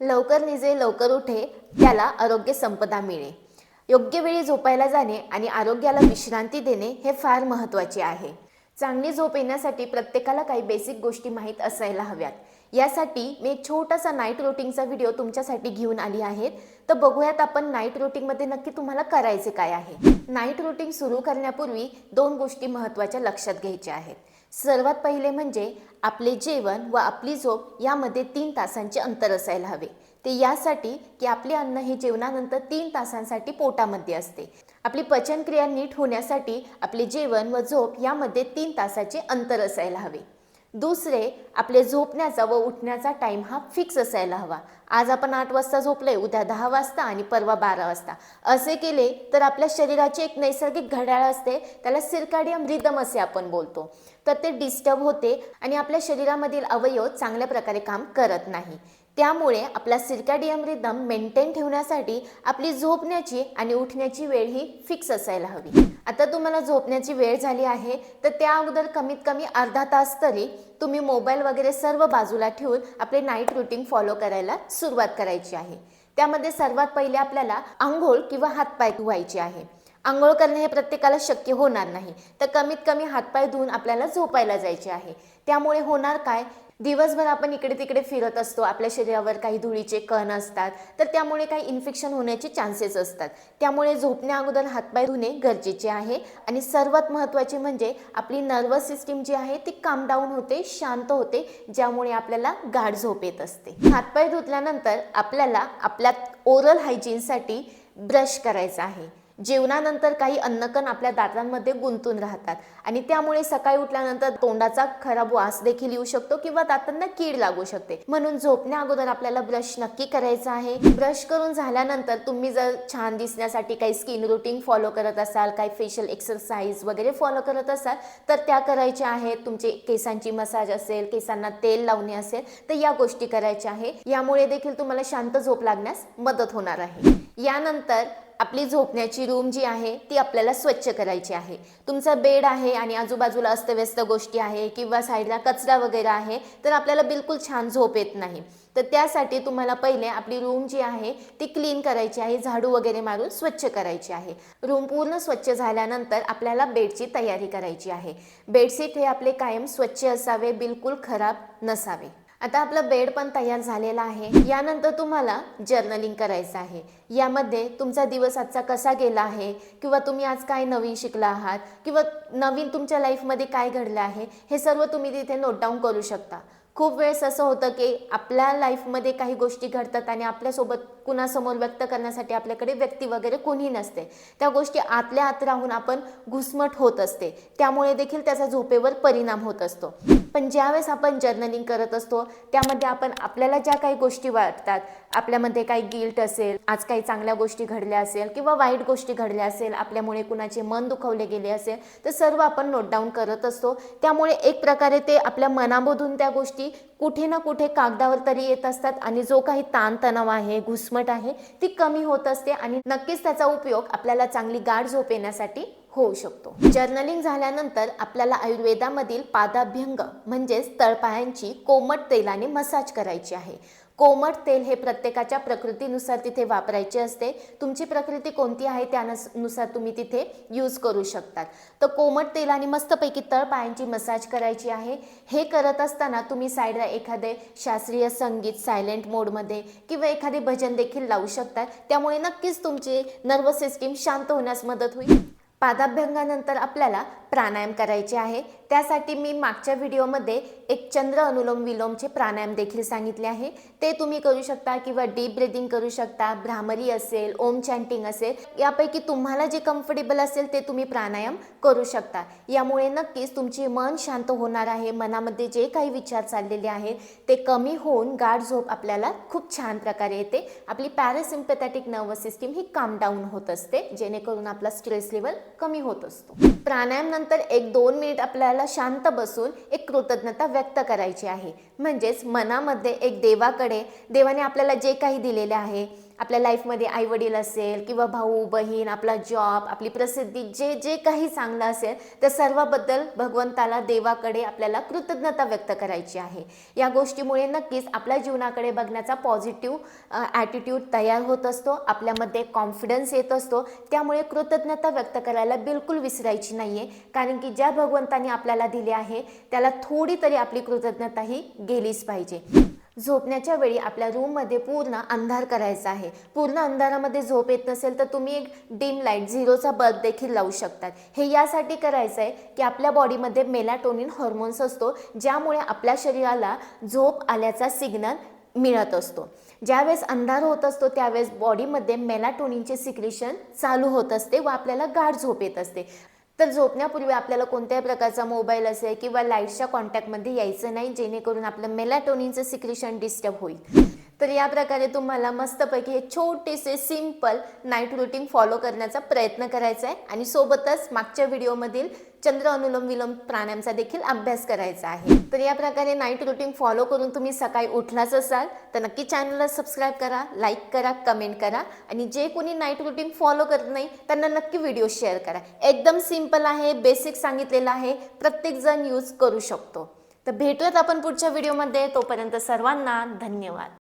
लवकर निजे लवकर उठे त्याला आरोग्य संपदा मिळे योग्य वेळी झोपायला जाणे आणि आरोग्याला विश्रांती देणे हे फार महत्त्वाचे आहे. चांगली झोप येण्यासाठी प्रत्येकाला काही बेसिक गोष्टी माहीत असायला हव्यात. यासाठी मी एक छोटासा नाईट रुटीनचा व्हिडिओ तुमच्यासाठी घेऊन आली आहे. तर बघूयात आपण नाईट रुटीनमध्ये नक्की तुम्हाला करायचे काय आहे. नाईट रुटीन सुरू करण्यापूर्वी दोन गोष्टी महत्त्वाच्या लक्षात घ्यायच्या आहेत. सर्वात पहिले म्हणजे आपले जेवण व आपली झोप यामध्ये तीन तासांचे अंतर असायला हवे. ते यासाठी की आपले अन्न हे जेवणानंतर तीन तासांसाठी पोटामध्ये असते. आपली पचनक्रिया नीट होण्यासाठी आपले जेवण व झोप यामध्ये तीन तासाचे अंतर असायला हवे. दुसरे आपले झोपण्याचा व उठण्याचा टाईम हा फिक्स असायला हवा. आज आपण आठ वाजता झोपले उद्या दहा वाजता आणि परवा बारा वाजता. असे केले तर आपल्या शरीराची एक नैसर्गिक घड्याळ असते त्याला सिरकाडियम रिदम असे आपण बोलतो. तर ते डिस्टर्ब होते आणि आपल्या शरीरामधील अवयव चांगल्या प्रकारे काम करत नाही. त्यामुळे आपला सिरकाडियम रिदम मेंटेन ठेवण्यासाठी आपली झोपण्याची आणि उठण्याची वेळ ही फिक्स असायला हवी. आता तुम्हाला झोपण्याची वेळ झाली आहे तर त्या अगोदर कमीत कमी अर्धा तास तरी तुम्ही मोबाईल वगैरे सर्व बाजूला ठेवून आपले नाईट रुटीन फॉलो करायला सुरुवात करायची आहे. त्यामध्ये सर्वात पहिले आपल्याला आंघोळ किंवा हातपाय धुवायचे आहे. आंघोळ करणे हे प्रत्येकाला शक्य होणार नाही. तर कमीत कमी हातपाय धुवून आपल्याला झोपायला जायचे आहे. त्यामुळे होणार काय? दिवसभर आपण इकडे तिकडे फिरत असतो. आपल्या शरीरावर काही धुळीचे कण असतात. तर त्यामुळे काही इन्फेक्शन होण्याचे चान्सेस असतात. त्यामुळे झोपण्या अगोदर हातपाय धुणे गरजेचे आहे. आणि सर्वात महत्त्वाचे म्हणजे आपली नर्वस सिस्टीम जी आहे ती काम डाऊन होते शांत होते ज्यामुळे आपल्याला गाढ झोप येत असते. हातपाय धुतल्यानंतर आपल्याला आपल्या ओरल हायजीनसाठी ब्रश करायचा आहे. जेवणानंतर काही अन्नकण आपल्या दातांमध्ये गुंतून राहतात. आणि त्यामुळे सकाळी उठल्यानंतर तोंडाचा खराब वास देखील येऊ शकतो किंवा दातांना कीड लागू शकते. म्हणून झोपण्या अगोदर आपल्याला ब्रश नक्की करायचा आहे. ब्रश करून झाल्यानंतर तुम्ही जर छान दिसण्यासाठी काही स्किन रुटीन फॉलो करत असाल काही फेशियल एक्सरसाइज वगैरे फॉलो करत असाल तर त्या करायच्या आहेत. तुमचे केसांची मसाज असेल केसांना तेल लावणे असेल तर या गोष्टी करायच्या आहे. यामुळे देखील तुम्हाला शांत झोप लागण्यास मदत होणार आहे. यानंतर आपली झोपण्याची रूम जी आहे ती आपल्याला स्वच्छ करायची आहे. तुमचा बेड आहे आणि आजूबाजूला अस्तव्यस्त गोष्टी आहे किंवा साईडला कचरा वगैरे आहे तर आपल्याला बिलकुल छान झोप येत नाही. तर त्यासाठी तुम्हाला पहिले आपली रूम जी आहे ती क्लीन करायची आहे झाडू वगैरे मारून स्वच्छ करायची आहे. रूम पूर्ण स्वच्छ झाल्यानंतर आपल्याला बेडची तयारी करायची आहे. बेडशीट हे आपले कायम स्वच्छ असावे बिलकुल खराब नसावे. आता आपलं बेड पण तयार झालेला आहे. यानंतर तुम्हाला जर्नलिंग करायचं आहे. यामध्ये तुमचा दिवस आजचा कसा गेला आहे? किंवा तुम्ही आज काय नवीन शिकला आहात? किंवा नवीन तुमच्या लाईफमध्ये काय घडलं आहे? हे सर्व तुम्ही तिथे नोट डाऊन करू शकता. खूप वेळेस असं होतं की आपल्या लाईफमध्ये काही गोष्टी घडतात आणि आपल्यासोबत कुणासमोर व्यक्त करण्यासाठी आपल्याकडे व्यक्ती वगैरे कोणी नसते. त्या गोष्टी आतल्या आत राहून आपण घुसमट होत असते. त्यामुळे देखील त्याचा झोपेवर परिणाम होत असतो. पण ज्यावेळेस आपण जर्नलिंग करत असतो त्यामध्ये आपण आपल्याला ज्या काही गोष्टी वाटतात आपल्यामध्ये काही गिल्ट असेल आज काही चांगल्या गोष्टी घडल्या असेल किंवा वाईट गोष्टी घडल्या असेल आपल्यामुळे कुणाचे मन दुखवले गेले असेल तर सर्व आपण नोट डाऊन करत असतो. त्यामुळे एक प्रकारे ते आपल्या मनामधून त्या गोष्टी कुठे ना कुठे कागदावर तरी येत असतात आणि जो काही ताणतणाव आहे घुसमट आहे ती कमी होत असते आणि नक्कीच त्याचा उपयोग आपल्याला चांगली गाढ झोप येण्यासाठी होऊ शकतो. जर्नलिंग झाल्यानंतर आपल्याला आयुर्वेदामधील पादाभ्यंग म्हणजेच तळपायांची कोमट तेलाने मसाज करायची आहे. कोमट तेल हे प्रत्येकाच्या प्रकृतीनुसार तिथे वापरायचे असते. तुमची प्रकृती कोणती आहे त्यानुसार तुम्ही तिथे यूज करू शकतात. तर कोमट तेलाने मस्तपैकी तळपायांची मसाज करायची आहे. हे करत असताना तुम्ही साईडला एखादे शास्त्रीय संगीत सायलेंट मोडमध्ये किंवा एखादे भजन देखील लावू शकतात. त्यामुळे नक्कीच तुमची नर्वस सिस्टीम शांत होण्यास मदत होईल. पादाभ्यंगानंतर आपल्याला प्राणायाम करायचे आहे. त्यासाठी मी मागच्या व्हिडिओमध्ये एक चंद्र अनुलोम विलोमचे प्राणायाम देखील सांगितले आहे. ते तुम्ही करू शकता किंवा डीप ब्रिदिंग करू शकता भ्रामरी असेल ओम चॅन्टिंग असेल यापैकी तुम्हाला जे कम्फर्टेबल असेल ते तुम्ही प्राणायाम करू शकता. यामुळे नक्कीच तुमचे मन शांत होणार आहे. मनामध्ये जे काही विचार चाललेले आहेत ते कमी होऊन गाढ झोप आपल्याला खूप छान प्रकारे येते. आपली पॅरासिम्पॅथॅटिक नर्वस सिस्टीम ही काम डाऊन होत असते जेणेकरून आपला स्ट्रेस लेवल कमी होत असतो. प्राणायाम नंतर एक दोन मिनिट आपल्याला शांत बसून एक कृतज्ञता व्यक्त करायची आहे. म्हणजेच मनामध्ये एक देवाकडे देवाने आपल्याला जे काही दिलेले आहे आपल्या लाईफमध्ये आई वडील असेल किंवा भाऊ बहीण आपला जॉब आपली प्रसिद्धी जे जे काही चांगलं असेल त्या सर्वाबद्दल भगवंताला देवाकडे आपल्याला कृतज्ञता व्यक्त करायची आहे. या गोष्टीमुळे नक्कीच आपल्या जीवनाकडे बघण्याचा पॉझिटिव्ह ॲटिट्यूड तयार होत असतो आपल्यामध्ये कॉन्फिडन्स येत असतो त्यामुळे कृतज्ञता व्यक्त करायला बिलकुल विसरायची नाही आहे कारण की ज्या भगवंताने आपल्याला दिले आहे त्याला थोडी तरी आपली कृतज्ञता ही गेलीच पाहिजे. झोपण्याच्या वेळी आपल्या रूममध्ये पूर्ण अंधार करायचा आहे. पूर्ण अंधारामध्ये झोप येत नसेल तर तुम्ही एक डिम लाइट झिरोचा बल्ब देखील लावू शकतात. हे यासाठी करायचं आहे की आपल्या बॉडीमध्ये मेलाटोनिन हॉर्मोन्स असतो ज्यामुळे आपल्या शरीराला झोप आल्याचा सिग्नल मिळत असतो. ज्यावेळेस अंधार होत असतो त्यावेळेस बॉडीमध्ये मेलाटोनिनचे सिक्रेशन चालू होत असते व आपल्याला गाढ झोप येत असते. तर झोपण्यापूर्वी आपल्याला कोणत्याही प्रकारचा मोबाईल असेल किंवा लाईटच्या कॉन्टॅक्टमध्ये यायचं नाही जेणेकरून आपलं मेलॅटोनिनचं सिक्रेशन डिस्टर्ब होईल. तर या प्रकारे तुम्हाला मस्तपैकी हे छोटेसे सिंपल नाईट रुटीन फॉलो करण्याचा प्रयत्न करायचा आहे. आणि सोबतच मागच्या व्हिडिओमधील चंद्र अनुलोम विलोम प्राणायामचा देखील अभ्यास करायचा आहे. तर या प्रकारे नाईट रुटीन फॉलो करून तुम्ही सकाळी उठलाच असाल तर नक्की चॅनलला सबस्क्राईब करा लाईक करा कमेंट करा आणि जे कोणी नाईट रुटीन फॉलो करत नाही त्यांना नक्की व्हिडिओ शेअर करा. एकदम सिंपल आहे बेसिक सांगितलेलं आहे प्रत्येकजण यूज करू शकतो. तर भेटूयात आपण पुढच्या व्हिडिओमध्ये तोपर्यंत सर्वांना धन्यवाद.